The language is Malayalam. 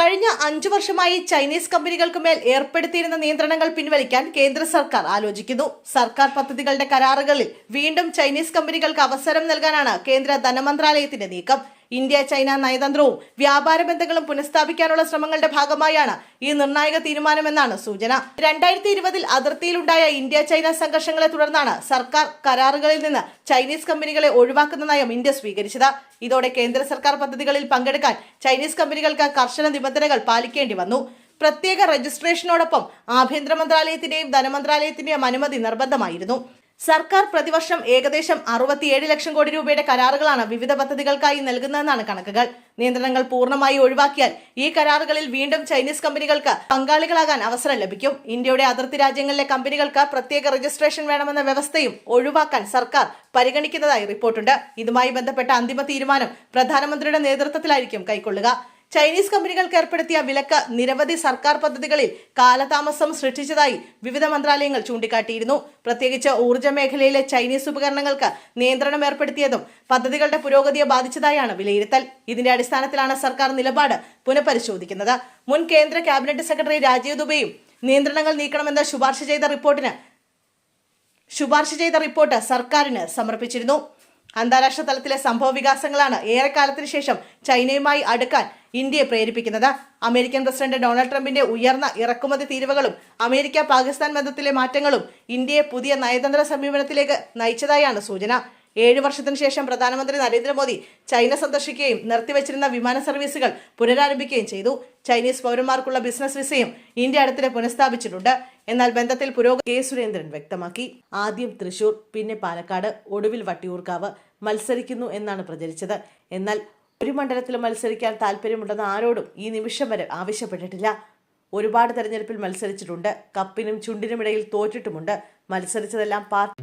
കഴിഞ്ഞ അഞ്ചു വർഷമായി ചൈനീസ് കമ്പനികൾക്ക് മേൽ ഏർപ്പെടുത്തിയിരുന്ന നിയന്ത്രണങ്ങൾ പിൻവലിക്കാൻ കേന്ദ്ര സർക്കാർ ആലോചിക്കുന്നു. സർക്കാർ പദ്ധതികളുടെ കരാറുകളിൽ വീണ്ടും ചൈനീസ് കമ്പനികൾക്ക് അവസരം നൽകാനാണ് കേന്ദ്ര ധനമന്ത്രാലയത്തിന്റെ നീക്കം. ഇന്ത്യ ചൈന നയതന്ത്രവും വ്യാപാര ബന്ധങ്ങളും പുനഃസ്ഥാപിക്കാനുള്ള ശ്രമങ്ങളുടെ ഭാഗമായാണ് ഈ നിർണായക തീരുമാനമെന്നാണ് സൂചന. രണ്ടായിരത്തി ഇരുപതിൽ അതിർത്തിയിലുണ്ടായ ഇന്ത്യ ചൈന സംഘർഷങ്ങളെ തുടർന്നാണ് സർക്കാർ കരാറുകളിൽ നിന്ന് ചൈനീസ് കമ്പനികളെ ഒഴിവാക്കുന്ന നയം ഇന്ത്യ സ്വീകരിച്ചത്. ഇതോടെ കേന്ദ്ര സർക്കാർ പദ്ധതികളിൽ പങ്കെടുക്കാൻ ചൈനീസ് കമ്പനികൾക്ക് കർശന നിബന്ധനകൾ പാലിക്കേണ്ടി വന്നു. പ്രത്യേക രജിസ്ട്രേഷനോടൊപ്പം ആഭ്യന്തര മന്ത്രാലയത്തിന്റെയും ധനമന്ത്രാലയത്തിന്റെയും അനുമതി നിർബന്ധമായിരുന്നു. സർക്കാർ പ്രതിവർഷം ഏകദേശം അറുപത്തിയേഴ് ലക്ഷം കോടി രൂപയുടെ കരാറുകളാണ് വിവിധ പദ്ധതികൾക്കായി നൽകുന്നതെന്നാണ് കണക്കുകൾ. നിയന്ത്രണങ്ങൾ പൂർണമായി ഒഴിവാക്കിയാൽ ഈ കരാറുകളിൽ വീണ്ടും ചൈനീസ് കമ്പനികൾക്ക് പങ്കാളികളാകാൻ അവസരം ലഭിക്കും. ഇന്ത്യയുടെ അതിർത്തി രാജ്യങ്ങളിലെ കമ്പനികൾക്ക് പ്രത്യേക രജിസ്ട്രേഷൻ വേണമെന്ന വ്യവസ്ഥയും ഒഴിവാക്കാൻ സർക്കാർ പരിഗണിക്കുന്നതായി റിപ്പോർട്ടുണ്ട്. ഇതുമായി ബന്ധപ്പെട്ട അന്തിമ തീരുമാനം പ്രധാനമന്ത്രിയുടെ നേതൃത്വത്തിലായിരിക്കും കൈക്കൊള്ളുക. ചൈനീസ് കമ്പനികൾക്ക് ഏർപ്പെടുത്തിയ വിലക്ക് നിരവധി സർക്കാർ പദ്ധതികളിൽ കാലതാമസം സൃഷ്ടിച്ചതായി വിവിധ മന്ത്രാലയങ്ങൾ ചൂണ്ടിക്കാട്ടിയിരുന്നു. പ്രത്യേകിച്ച് ഊർജ മേഖലയിലെ ചൈനീസ് ഉപകരണങ്ങൾക്ക് നിയന്ത്രണം ഏർപ്പെടുത്തിയതും പദ്ധതികളുടെ പുരോഗതിയെ ബാധിച്ചതായാണ് വിലയിരുത്തൽ. ഇതിന്റെ അടിസ്ഥാനത്തിലാണ് സർക്കാർ നിലപാട് പുനഃപരിശോധിക്കുന്നത്. മുൻ കേന്ദ്ര ക്യാബിനറ്റ് സെക്രട്ടറി രാജീവ് ദുബെയും നിയന്ത്രണങ്ങൾ നീക്കണമെന്ന് ശുപാർശ ചെയ്ത റിപ്പോർട്ടിന് ശുപാർശ ചെയ്ത റിപ്പോർട്ട് സർക്കാരിന് സമർപ്പിച്ചിരുന്നു. അന്താരാഷ്ട്ര തലത്തിലെ സംഭവ വികാസങ്ങളാണ് ഏറെക്കാലത്തിന് ശേഷം ചൈനയുമായി അടുക്കാൻ ഇന്ത്യയെ പ്രേരിപ്പിക്കുന്നത്. അമേരിക്കൻ പ്രസിഡന്റ് ഡൊണാൾഡ് ട്രംപിന്റെ ഉയർന്ന ഇറക്കുമതി തീരുവകളും അമേരിക്ക പാകിസ്ഥാൻ ബന്ധത്തിലെ മാറ്റങ്ങളും ഇന്ത്യയെ പുതിയ നയതന്ത്ര സമീപനത്തിലേക്ക് നയിച്ചതായാണ് സൂചന. ഏഴ് വർഷത്തിനു ശേഷം പ്രധാനമന്ത്രി നരേന്ദ്രമോദി ചൈന സന്ദർശിക്കുകയും നിർത്തിവച്ചിരുന്ന വിമാന സർവീസുകൾ പുനരാരംഭിക്കുകയും ചെയ്തു. ചൈനീസ് പൗരന്മാർക്കുള്ള ബിസിനസ് വിസയും ഇന്ത്യ അടുത്തിടെ പുനഃസ്ഥാപിച്ചിട്ടുണ്ട്. എന്നാൽ ബന്ധത്തിൽ പുരോഗതി കെ. സുരേന്ദ്രൻ വ്യക്തമാക്കി. ആദ്യം തൃശൂർ പിന്നെ പാലക്കാട് ഒടുവിൽ വട്ടിയൂർക്കാവ് മത്സരിക്കുന്നു എന്നാണ് പ്രചരിച്ചത്. എന്നാൽ ഒരു മണ്ഡലത്തിലും മത്സരിക്കാൻ താല്പര്യമുണ്ടെന്ന് ആരോടും ഈ നിമിഷം വരെ ആവശ്യപ്പെട്ടിട്ടില്ല. ഒരുപാട് തെരഞ്ഞെടുപ്പിൽ മത്സരിച്ചിട്ടുണ്ട്. കപ്പിനും ചുണ്ടിനുമിടയിൽ തോറ്റിട്ടുമുണ്ട്. മത്സരിച്ചതെല്ലാം പാർട്ടി